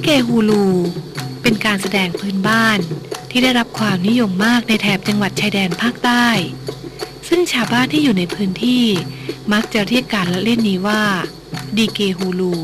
ลิเกฮูลู เป็นการแสดงพื้นบ้านที่ได้รับความนิยมมากในแถบจังหวัดชายแดนภาคใต้ ซึ่งชาวบ้านที่อยู่ในพื้นที่มักจะเรียกการละเล่นนี้ว่า ดีเกฮูลู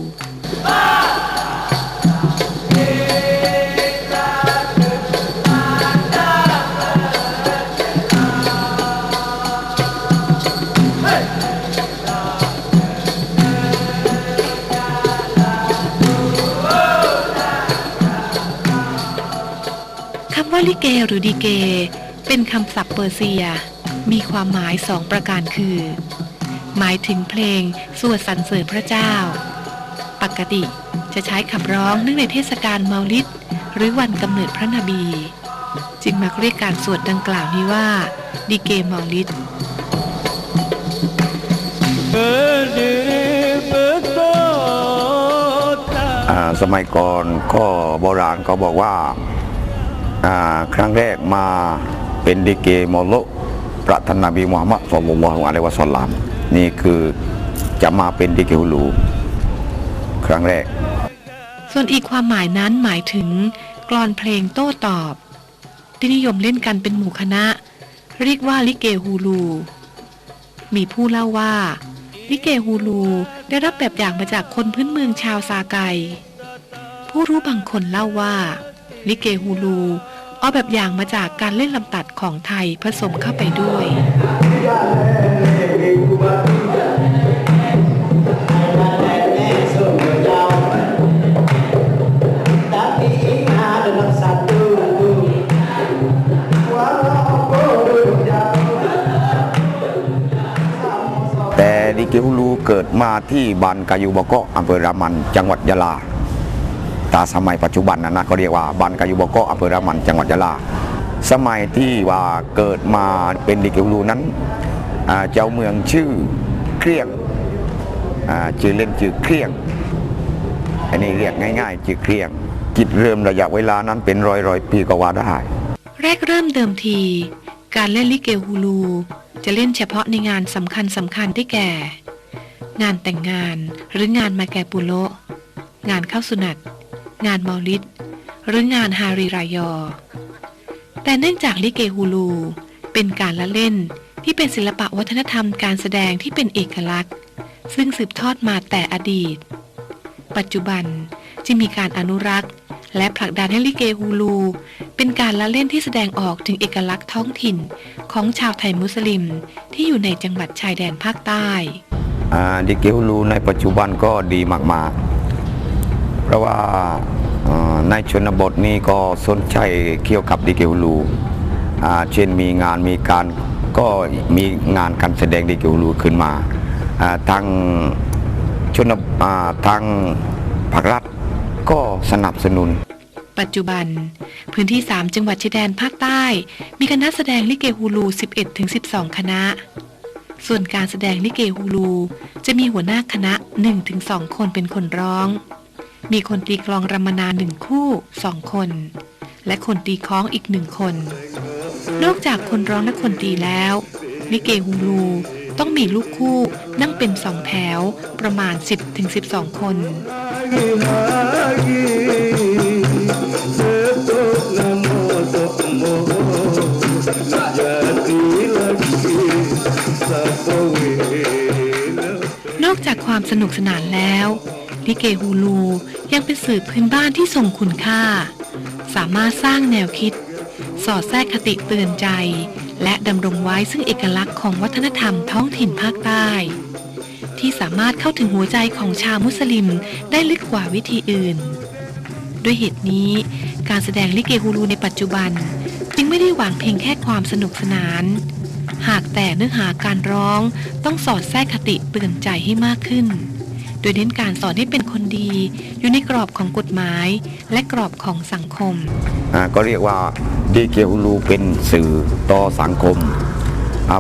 ลิเกหรือดีเก เป็นคำศัพท์เปอร์เซีย มีความหมายสองประการคือ หมายถึงเพลงสวดสรรเสริญพระเจ้า ปกติจะใช้ขับร้องเนื่องในเทศกาลเมาลิดหรือวันกำเนิดพระนบี จึงมักเรียกการสวดดังกล่าวนี้ว่า ดีเกเมาลิดสมัยก่อนก็โบราณก็บอกว่า ครั้งแรกมาเป็นดิเกมอลโลประธานาบีมุฮัมมัดสุลลัลลอฮุอะลัยวะสัลลัมนี่คือจะมาเป็นดิเกฮุลู ครั้งแรก ส่วนอีกความหมายนั้นหมายถึงกลอนเพลงโต้ตอบ ที่นิยมเล่นกันเป็นหมู่คณะ เรียกว่าลิเกฮูลู มีผู้เล่าว่า ลิเกฮูลูได้รับแบบอย่างมาจากคนพื้นเมืองชาวซาไก ผู้รู้บางคนเล่าว่า ลิเกฮูลู เอาแบบอย่างมาจากการเล่นลำตัดของไทยผสมเข้าไปด้วยแต่ดิเกฮุลูเกิดมาที่บานกายูบะเกาะอำเภอรามัน จังหวัดยะลา ตาสมัยปัจจุบันนะนะเขาเรียกว่าบานกายูบะเกะอำเภอรามันจังหวัดยะลา สมัยที่ว่าเกิดมาเป็นดิกฮุลูนั้นเจ้าเมืองชื่อเครียงชื่อเล่นชื่อเครียง อันนี้เรียกง่ายๆชื่อเครียงกิจเริ่มระยะเวลานั้นเป็นร้อยร้อยๆปีก็ว่าได้แรกเริ่มเดิมที การเล่นลิเกฮูลู จะเล่นเฉพาะในงานสำคัญสำคัญที่แก่ งานแต่งงานหรืองานมาแก่ปุโละงานเข้าสุนัต งานเมาลิดหรืองานฮาริรายอ แต่เนื่องจากลิเกฮูลู เป็นการละเล่นที่เป็นศิลปะวัฒนธรรมการแสดงที่เป็นเอกลักษณ์ ซึ่งสืบทอดมาแต่อดีต ปัจจุบันจึงมีการอนุรักษ์ และผลักดันให้ลิเกฮูลู เป็นการละเล่นที่แสดงออกถึงเอกลักษณ์ท้องถิ่นของชาวไทยมุสลิมที่อยู่ในจังหวัดชายแดนภาคใต้อ่าดิเกฮุลูในปัจจุบันก็ดีมากๆ ราะว่าในชนบทนี้ก็สนใจเกี่ยวกับดิเกฮุลู เช่นมีงานมีการก็มีงานการแสดงดิเกฮุลูขึ้นมาทางชนบอ่าทางภาครัฐก็สนับสนุน ปัจจุบัน พื้นที่ 3 จังหวัดชายแดนภาคใต้ มีคณะแสดงลิเกฮูลู 11-12 คณะ ส่วนการแสดงลิเกฮูลู จะมีหัวหน้าคณะ 1-2 คนเป็นคนร้อง มีคนตีกลองรำมนาหนึ่งคู่2คน และคนตีคล้องอีกหนึ่งคน นอกจากคนร้องและคนตีแล้วลิเกฮูลูต้องมีลูกคู่นั่งเป็นสองแถวประมาณ 10-12 คน นอกจากความสนุกสนานแล้ว ลิเกฮูลูยังเป็นสื่อพื้นบ้านที่ทรงคุณค่า สามารถสร้างแนวคิด สอดแทรกคติเตือนใจ และดำรงไว้ซึ่งเอกลักษณ์ของวัฒนธรรมท้องถิ่นภาคใต้ ที่สามารถเข้าถึงหัวใจของชาวมุสลิมได้ลึกกว่าวิธีอื่น ด้วยเหตุนี้ การแสดงลิเกฮูลูในปัจจุบัน จึงไม่ได้หวังเพียงแค่ความสนุกสนาน หากแต่เนื้อหาการร้องต้องสอดแทรกคติเตือนใจให้มากขึ้น ดยเน้นการสอนให้เป็นคนดี อยู่ในกรอบของกฎหมาย และกรอบของสังคม ก็เรียกว่าดีเกฮูลูเป็นสื่อต่อสังคม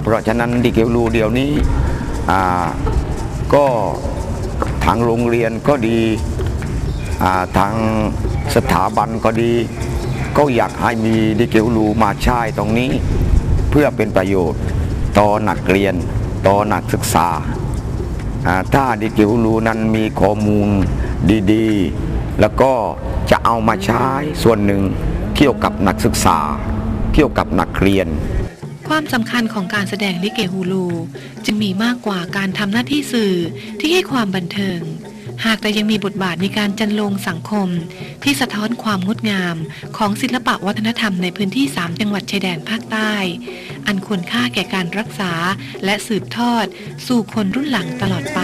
เพราะฉะนั้นดีเกฮูลูเดี๋ยวนี้ก็ทางโรงเรียนก็ดีทางสถาบันก็ดี ก็อยากให้มีดีเกฮูลูมาใช้ตรงนี้ เพื่อเป็นประโยชน์ต่อนักเรียนต่อนักศึกษา ถ้าดิเกฮูลูนั้นมีข้อมูลดีๆ แล้วก็จะเอามาใช้ส่วนหนึ่งเกี่ยวกับนักศึกษา เกี่ยวกับนักเรียน ความสำคัญของการแสดงลิเกฮูลู จึงมีมากกว่าการทำหน้าที่สื่อที่ให้ความบันเทิง หากแต่ยังมีบทบาทในการจันลงสังคม ที่สะท้อนความงดงาม ของศิลปะวัฒนธรรมในพื้นที่ 3 จังหวัดชายแดนภาคใต้ อันควรค่าแก่การรักษาและสืบทอด สู่คนรุ่นหลังตลอดไป